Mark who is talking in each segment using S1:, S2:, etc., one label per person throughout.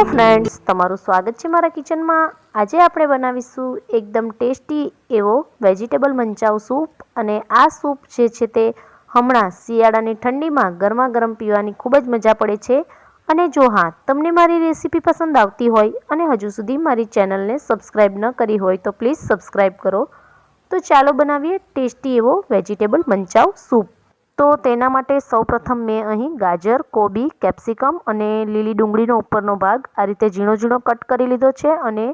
S1: Hello friends, તમારું સ્વાગત છે મારા કિચનમાં. આજે આપણે બનાવીશું એકદમ ટેસ્ટી એવો વેજીટેબલ મંચાવ સૂપ અને આ સૂપ જે છે તે હમણાં શિયાળાની ઠંડીમાં ગરમા ગરમ પીવાની ખૂબ જ મજા પડે છે. અને જો હા, તમને મારી રેસીપી પસંદ આવતી હોય અને હજુ સુધી મારી ચેનલને સબસ્ક્રાઈબ ન કરી હોય તો પ્લીઝ સબસ્ક્રાઈબ કરો. તો ચાલો બનાવીએ ટેસ્ટી એવો વેજીટેબલ મંચાવ સૂપ. તો તેના માટે સૌપ્રથમ મેં અહીં ગાજર, કોબી, કેપ્સિકમ અને લીલી ડુંગળીનો ઉપરનો ભાગ આ રીતે ઝીણો ઝીણો કટ કરી લીધો છે અને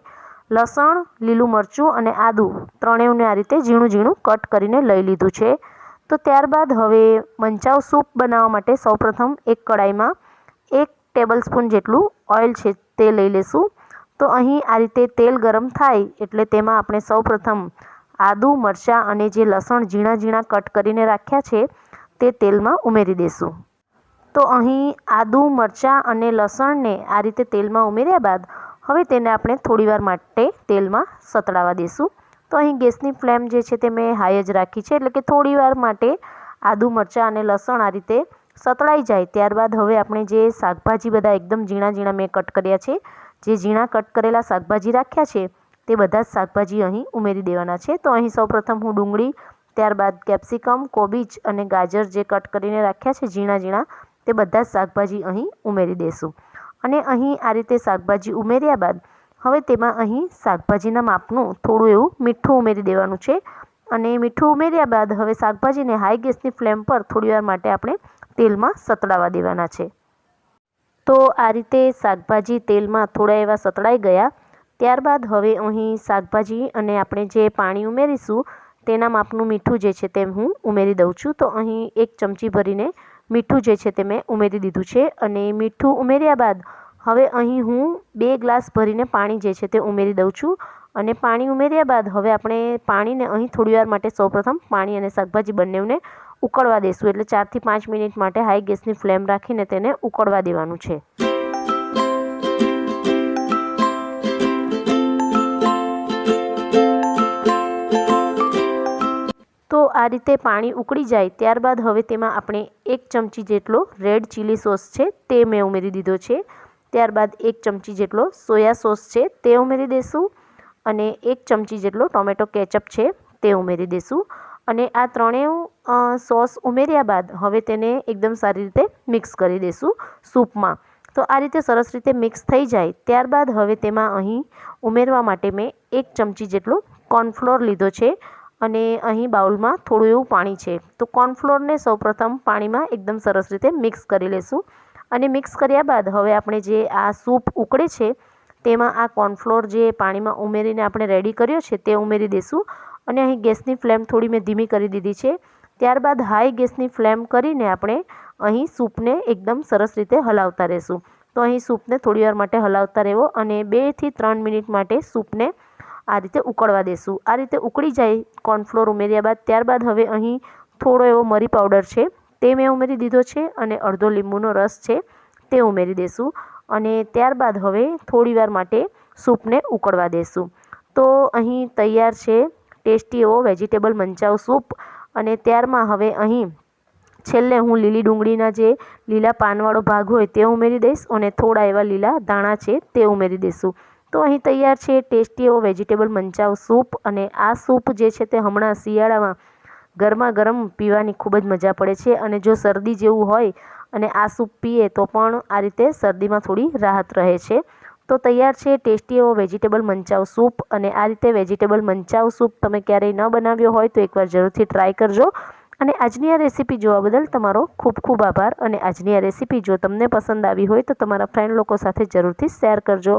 S1: લસણ, લીલું મરચું અને આદું ત્રણેયને આ રીતે ઝીણું ઝીણું કટ કરીને લઈ લીધું છે. તો ત્યારબાદ હવે મંચાવ સૂપ બનાવવા માટે સૌપ્રથમ એક કડાઈમાં એક ટેબલ સ્પૂન જેટલું ઓઇલ છે તે લઈ લેશું. તો અહીં આ રીતે તેલ ગરમ થાય એટલે તેમાં આપણે સૌપ્રથમ આદું, મરચાં અને જે લસણ ઝીણા ઝીણા કટ કરીને રાખ્યા છે તે તેલમાં ઉમેરી દઈશું તો અહીં આદુ, મરચાં અને લસણને આ રીતે તેલમાં ઉમેર્યા બાદ હવે તેને આપણે થોડીવાર માટે તેલમાં સતળાવા દઈશું તો અહીં ગેસની ફ્લેમ જે છે તે મેં હાઈ જ રાખી છે, એટલે કે થોડીવાર માટે આદુ, મરચાં અને લસણ આ રીતે સતળાઈ જાય. ત્યારબાદ હવે આપણે જે શાકભાજી બધા એકદમ ઝીણા ઝીણા મેં કટ કર્યા છે, જે ઝીણા કટ કરેલા શાકભાજી રાખ્યા છે, તે બધા જ શાકભાજી અહીં ઉમેરી દેવાના છે. તો અહીં સૌપ્રથમ હું ડુંગળી ત્યારબાદ કેપ્સિકમ, કોબીજ અને ગાજર જે કટ કરીને રાખ્યા છે ઝીણા ઝીણા, તે બધા જ શાકભાજી અહીં ઉમેરી દઈશું અને અહીં આ રીતે શાકભાજી ઉમેર્યા બાદ, હવે તેમાં અહીં શાકભાજીના માપનું થોડું એવું મીઠું ઉમેરી દેવાનું છે. અને મીઠું ઉમેર્યા બાદ હવે શાકભાજીને હાઈ ગેસની ફ્લેમ પર થોડીવાર માટે આપણે તેલમાં સતળાવા દેવાના છે. તો આ રીતે શાકભાજી તેલમાં થોડા એવા સતળાઈ ગયા. ત્યારબાદ હવે અહીં શાકભાજી અને આપણે જે પાણી ઉમેરીશું તેના માપનું મીઠું જે છે તે હું ઉમેરી દઉં છું. તો અહીં એક ચમચી ભરીને મીઠું જે છે તે મેં ઉમેરી દીધું છે અને મીઠું ઉમેર્યા બાદ હવે અહીં હું બે ગ્લાસ ભરીને પાણી જે છે તે ઉમેરી દઉં છું અને પાણી ઉમેર્યા બાદ હવે આપણે પાણીને અહીં થોડીવાર માટે સૌપ્રથમ પાણી અને શાકભાજી બંનેને ઉકળવા દઈશું એટલે ચારથી પાંચ મિનિટ માટે હાઈ ગેસની ફ્લેમ રાખીને તેને ઉકળવા દેવાનું છે. આ રીતે પાણી ઉકળી જાય ત્યારબાદ હવે તેમાં આપણે એક ચમચી જેટલો રેડ ચીલી સોસ છે તે મેં ઉમેરી દીધો છે. ત્યારબાદ એક ચમચી જેટલો સોયા સોસ છે તે ઉમેરી દઈશું અને એક ચમચી જેટલો ટોમેટો કેચઅપ છે તે ઉમેરી દઈશું અને આ ત્રણેય સોસ ઉમેર્યા બાદ હવે તેને એકદમ સારી રીતે મિક્સ કરી દઈશું સૂપમાં. તો આ રીતે સરસ રીતે મિક્સ થઈ જાય ત્યારબાદ હવે તેમાં અહીં ઉમેરવા માટે મેં એક ચમચી જેટલો કોર્નફ્લોર લીધો છે. અને અહીં બાઉલમાં થોડું એવું પાણી છે. તો કોર્નફ્લોરને સૌપ્રથમ પાણીમાં એકદમ સરસ રીતે મિક્સ કરી લઈશું અને મિક્સ કર્યા બાદ હવે આપણે જે આ સૂપ ઉકળે છે, તેમાં આ કોર્નફ્લોર જે પાણીમાં ઉમેરીને આપણે રેડી કર્યો છે, તે ઉમેરી દઈશું અને અહીં ગેસની ફ્લેમ થોડી મેં ધીમી કરી દીધી છે. ત્યારબાદ હાઈ ગેસની ફ્લેમ કરીને આપણે અહીં સૂપને એકદમ સરસ રીતે હલાવતા રહેશું. તો અહીં સૂપને થોડીવાર માટે હલાવતા રહેવો અને બેથી ત્રણ મિનિટ માટે સૂપને આ રીતે ઉકળવા દેશું. આ રીતે ઉકળી જાય કોર્નફ્લોર ઉમેર્યા બાદ ત્યારબાદ હવે અહીં થોડો એવો મરી પાવડર છે, તે મેં ઉમેરી દીધો છે અને અડધો લીંબુનો રસ છે, તે ઉમેરી દઈશું અને ત્યારબાદ હવે થોડીવાર માટે સૂપને ઉકળવા દેશું. તો અહીં તૈયાર છે ટેસ્ટી એવો વેજીટેબલ મંચાવ સૂપ અને ત્યારમાં હવે અહીં છેલ્લે હું લીલી ડુંગળીના જે લીલા પાનવાળો ભાગ હોય તે ઉમેરી દઈશ અને થોડા એવા લીલા દાણા છે તે ઉમેરી દઈશું તો અહીં તૈયાર છે ટેસ્ટી એવો વેજીટેબલ મંચાવ સૂપ અને આ સૂપ જે છે તે હમણાં શિયાળામાં ગરમા ગરમ પીવાની ખૂબ જ મજા પડે છે અને જો શરદી જેવું હોય અને આ સૂપ પીએ તો પણ આ રીતે શરદીમાં થોડી રાહત રહે છે. તો તૈયાર છે ટેસ્ટી એવો વેજીટેબલ મંચાવ સૂપ અને આ રીતે વેજીટેબલ મંચાવ સૂપ તમે ક્યારેય ન બનાવ્યો હોય તો એકવાર જરૂરથી ટ્રાય કરજો. અને આજની આ રેસીપી જોવા બદલ તમારો ખૂબ ખૂબ આભાર અને આજની આ રેસીપી જો તમને પસંદ આવી હોય તો તમારા ફ્રેન્ડ લોકો સાથે જરૂરથી શેર કરજો.